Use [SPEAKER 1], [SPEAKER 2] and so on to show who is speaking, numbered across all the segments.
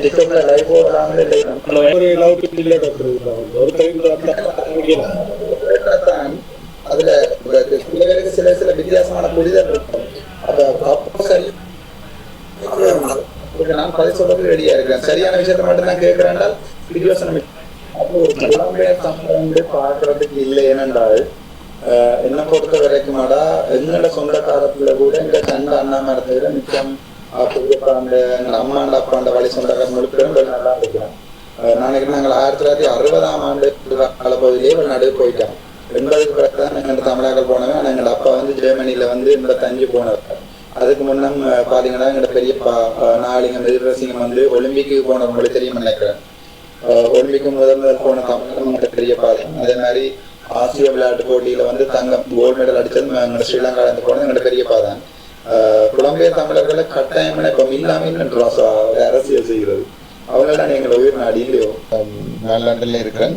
[SPEAKER 1] டிக்டாக்ல லைவ் போடுறாங்களே இல்லை
[SPEAKER 2] ஒரு லவ் பில்ல
[SPEAKER 1] அதுல சில சில சில வித்தியாசமான புரிதல் இருக்கும் அப்ப நான் பதில் ரெடியா இருக்கேன் சரியான விஷயத்த மட்டும் கேட்கிறேன்டா அப்போ புலம்பெயர் இல்லை ஏனென்றால் பொறுத்த வரைக்குமாடா எங்களோட சொந்தக்காரத்துல கூட எங்க சண்டை அண்ணா மரத்துல மிச்சம் பெரியப்பாண்ட எங்க அம்மாண்ட அப்பாண்ட வழி சொந்தக்கார முழுக்க நல்லா இருக்கிறோம் நாளைக்கு நாங்கள் ஆயிரத்தி தொள்ளாயிரத்தி அறுபதாம் ஆண்டு காலப்பகுதியிலே வெளிநாடு போயிட்டோம். எண்பதுக்கு பிறகு தான் எங்கள் தமிழாக்கள் போனவன் ஆனால் எங்கள் அப்பா வந்து ஜெர்மனியில் வந்து எண்பத்தஞ்சு போனவர். அதுக்கு முன்னம் அஹ், பாத்தீங்கன்னா எங்களோட பெரியப்பா அஹ், நாளிங்கம் வந்து ஒலிம்பிக்கு போன உங்களுக்கு தெரியும் நினைக்கிறேன். ஒலிம்பிக்கு முதல் முதல் போன தமிழகம் எங்களோட பெரியப்பா அதே மாதிரி ஆசிய விளையாட்டு போட்டியில வந்து தங்கம் கோல்டு மெடல் அடிச்சது எங்களோட ஸ்ரீலங்கால இருந்து போனது எங்களோட பெரியப்பா தான். புலம்பெயர் தமிழர்களை கட்டாயம் இப்போ இல்லாமல் அரசியல் செய்கிறது. அவங்களாம் எங்களை உயிர் நாடி இல்லையோ?
[SPEAKER 3] நான் லண்டன்ல இருக்கிறேன்.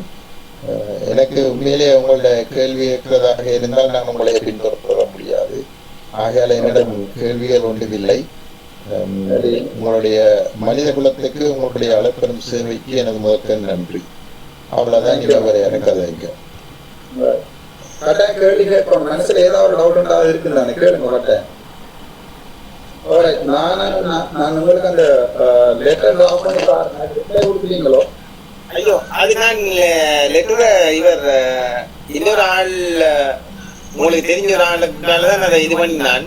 [SPEAKER 3] எனக்கு உண்மையிலே உங்களோட கேள்வி இருக்கிறதாக இருந்தால் நான் உங்களை பின்தொடர முடியாது. ஆகையால் என்னிடம் கேள்விகள் ஒன்றுமில்லை. உங்களுடைய மனித குலத்துக்கு உங்களுடைய அளப்பெரும் சேவைக்கு எனது முதற்க நன்றி. அவ்வளவுதான் இதுவரை எனக்கு அதை
[SPEAKER 1] கட்டாயம் கேள்வி கேட்போம். மனசுல ஏதாவது ஒரு டவுட் உண்டா இருக்குன்னு தானே? கேளுங்க கட்டாயம் நான் நான் உங்களுக்கு அந்த uh, லெட்டர் பண்ணி கொடுக்குறீங்களோ
[SPEAKER 4] ஐயோ அது நான் uh, லெட்டர் இவர் uh, இன்னொரு ஆள் உங்களுக்கு தெரிஞ்ச ஒரு ஆளுக்கால தான் அதை இது பண்ணினான்.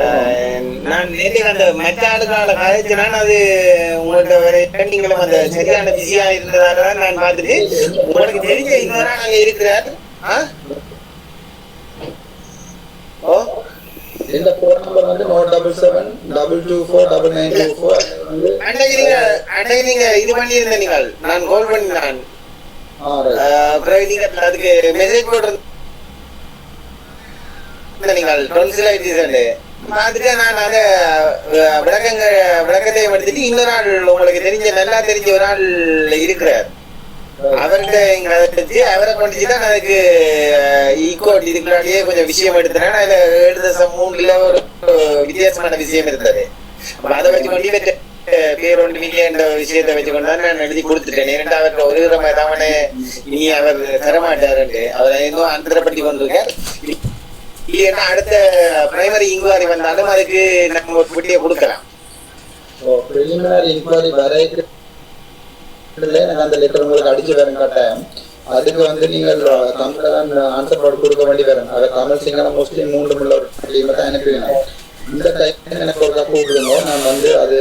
[SPEAKER 4] அஹ், நான் நேற்று அந்த மற்ற ஆளுக்கால கதைச்சு நான் அது உங்கள்ட்ட வேற நீங்களும் அந்த சரியான பிஸியா இருந்ததால தான் நான் பார்த்துட்டு உங்களுக்கு தெரிஞ்ச இன்னொரு ஆள் இருக்கிறார். ஆ? ஓ
[SPEAKER 1] இந்த போன் நம்பர் வந்து no double seven double two four double nine two four
[SPEAKER 4] அன்னைக்கு நீங்க அன்னைக்கு நீங்க இது பண்ணியிருந்த நீங்கள். நான் கால் பண்ணினான். நீங்க அதுக்கு மெசேஜ் போடுறது நீங்கள். டொன்சிலைட்டிஸ் பார்த்துட்டு நான் அதை அஹ், விளக்கங்க விளக்கத்தை எடுத்துட்டு இன்னொரு ஆள் உங்களுக்கு தெரிஞ்ச நல்லா தெரிஞ்ச ஒரு ஆள் இருக்கிறார். அவர்கிட்ட இங்க வச்சு அவரை கொண்டு தான் அதுக்கு ஈகோ இதுக்குள்ளாடியே கொஞ்சம் விஷயம் எடுத்தேன். அதுல ஏழு தசம் மூணுல ஒரு வித்தியாசமான விஷயம் இருந்தது. அதை வச்சு கொண்டு வச்சு பேர் ஒன்று என்ற விஷயத்தை வச்சு கொண்டு தான் நான் எழுதி கொடுத்துட்டேன். ஏன்னா அவர்கிட்ட ஒரு விதமா தவணை இனி அவர் தரமாட்டாருன்ட்டு. அவர் இன்னும் அந்தரப்படுத்தி கொண்டிருக்கார் இல்லைன்னா அடுத்த பிரைமரி இன்குவாரி வந்தாலும் அதுக்கு நம்ம ஒரு குட்டியை கொடுக்கலாம்.
[SPEAKER 1] ஓ பிரிலிமினரி இன்குவாரி வரைக்கும் எனக்கு அந்த லெட்டர் உங்களுக்கு அடிச்சு வரேன் கட்டாயம். அதுக்கு வந்து நீங்கள் தமிழ்ல தான் ஆன்சர் போர்டு கொடுக்க வேண்டி வரும் அதை தமிழ் சிங்களம் முஸ்லீம் மூன்று உள்ள ஒரு டீமை தான் அனுப்பிவினேன் இந்த டைம் எனக்கு ஒரு கூப்பிடுங்க நான் வந்து அது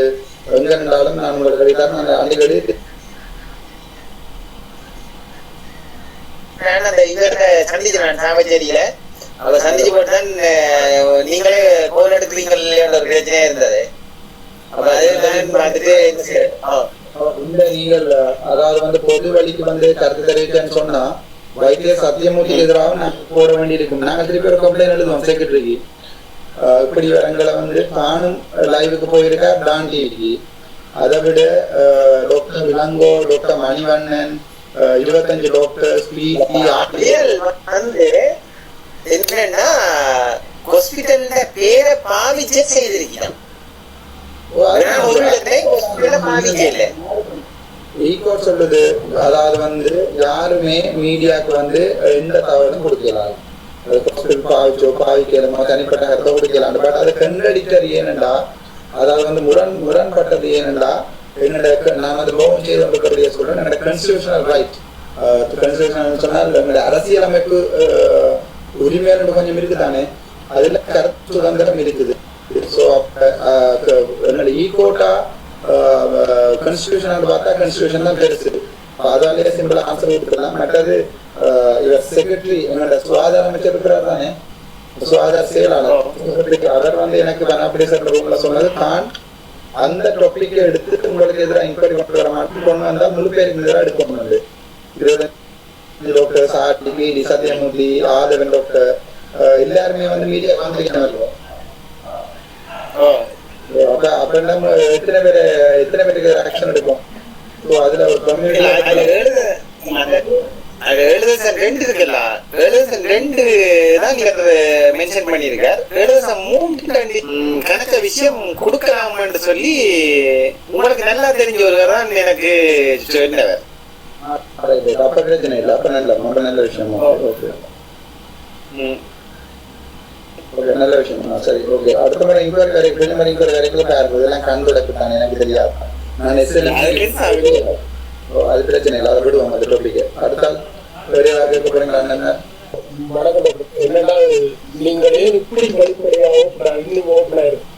[SPEAKER 1] எங்க இருந்தாலும் நான் உங்களுக்கு அடித்தார் நான் அடிக்கடி
[SPEAKER 4] நான் அந்த இவர்கிட்ட சந்திச்சேன் நான் சாமச்சேரியில அவ சந்திச்சு போட்டு தான் நீங்களே கோல் எடுக்கிறீங்கன்ற ஒரு பிரச்சனையா இருந்தது. அப்ப அது பார்த்துட்டு
[SPEAKER 1] இல்ல நீங்கள் அதாவது வந்து பொது வழிக்கு வந்து கருத்து தெரிவிச்சேன்னு சொன்னா வைத்திய சத்தியமூர்த்திக்கு எதிராக நான் போட வேண்டியிருக்கும். நாங்க திருப்பி ஒரு கம்ப்ளைண்ட் எழுதுவோம் செக்ரட்டரிக்கு இப்படி வரங்களை வந்து தானும் லைவுக்கு போயிருக்கா? டான் டிவிக்கு அதை விட டாக்டர் விலங்கோ டாக்டர் மணிவண்ணன் இருபத்தஞ்சு டாக்டர் பிடி
[SPEAKER 4] வந்து என்னன்னா ஹாஸ்பிட்டல்ல பேரை பாவிச்சே செய்திருக்கிறான். ஈகோ
[SPEAKER 1] சொல்றது சொல்லுது அதாவது வந்து யாருமே மீடியாக்கு வந்து எந்த தகவலும் கொடுக்கலாம் அது ஹாஸ்பிட்டல் பாவிச்சோ பாவிக்கலாமோ தனிப்பட்ட கருத்தை கொடுக்கலாம் பட் அது கண்டடிக்கிறது ஏனென்றா அதாவது வந்து முரண் முரண்பட்டது ஏனென்றா என்னோட க- நான் வந்து லோகம் செய்து கொண்டிருக்கிறதைய சொல்றேன் என்னோட கன்ஸ்டியூஷனல் ரைட் கன்ஸ்டியூஷனல் சொன்னால் என்னோட அரசியலமைப்பு உரிமை கொஞ்சம் இருக்குதானே அதுல கருத்து சுதந்திரம் இருக்குது ஸோ என்னோட ஈகோட்டா கன்ஸ்டியூஷன் பார்த்தா கன்ஸ்டியூஷன் தான் பெருசு. அதாலேயே சிம்பிளா ஆன்சர் கொடுத்துடலாம் மற்றது uh, இவர் செக்ரட்டரி என்னோட சுகாதார அமைச்சர் இருக்கிறார் தானே? சுகாதார செயலாளர். அவர் வந்து எனக்கு வனப்படி ரூம்ல சொன்னது தான் அந்த டாபிக்கை எடுத்து உங்களுக்கு எதிராக இன்கொயரி கொண்டு வர மாட்டேன் கொண்டு வந்தா முழு பேருக்கு எதிராக எடுக்கணும் முடியாது. டாக்டர் சாட்டி பிடி சத்யமூர்த்தி ஆதவன் டாக்டர் எல்லாருமே வந்து மீடியா வந்திருக்காங்க அப்ப அப்ப நம்ம எத்தனை பேர் எத்தனை பேருக்கு ஆக்ஷன் எடுக்கும் ஸோ அதுல ஒரு
[SPEAKER 4] அது எழுதசன் ரெண்டு இருக்குல்ல எழுதசன் ரெண்டு தான் மென்ஷன் பண்ணியிருக்கார். எழுதசன் மூன்று கணக்க விஷயம் கொடுக்கலாம்னு சொல்லி உங்களுக்கு நல்லா தெரிஞ்ச ஒருவர் தான் எனக்கு சொன்னவர்.
[SPEAKER 1] அப்ப பிரச்சனை இல்லை. அப்ப நல்ல விஷயம். ஓகே. ஓகே நல்ல விஷயம். சரி ஓகே அடுத்த முறை இன்கொயரி வரைக்கும் பிரிலிமரி இன்கொயரி வரைக்கும் பாருங்க இதெல்லாம் கண்டுடக்கு தான் எனக்கு தெரியாது. நான் எஸ்எல் ஓ அது பிரச்சனை இல்லை. அதை விடுவோம் அந்த டாபிக் அடுத்தால் வேற ஏதாவது கேட்க போறீங்களா என்ன
[SPEAKER 2] வணக்கம் என்னன்னா நீங்கள் இப்படி வெளிப்படையாக இன்னும் ஓப்பனா இருக்கு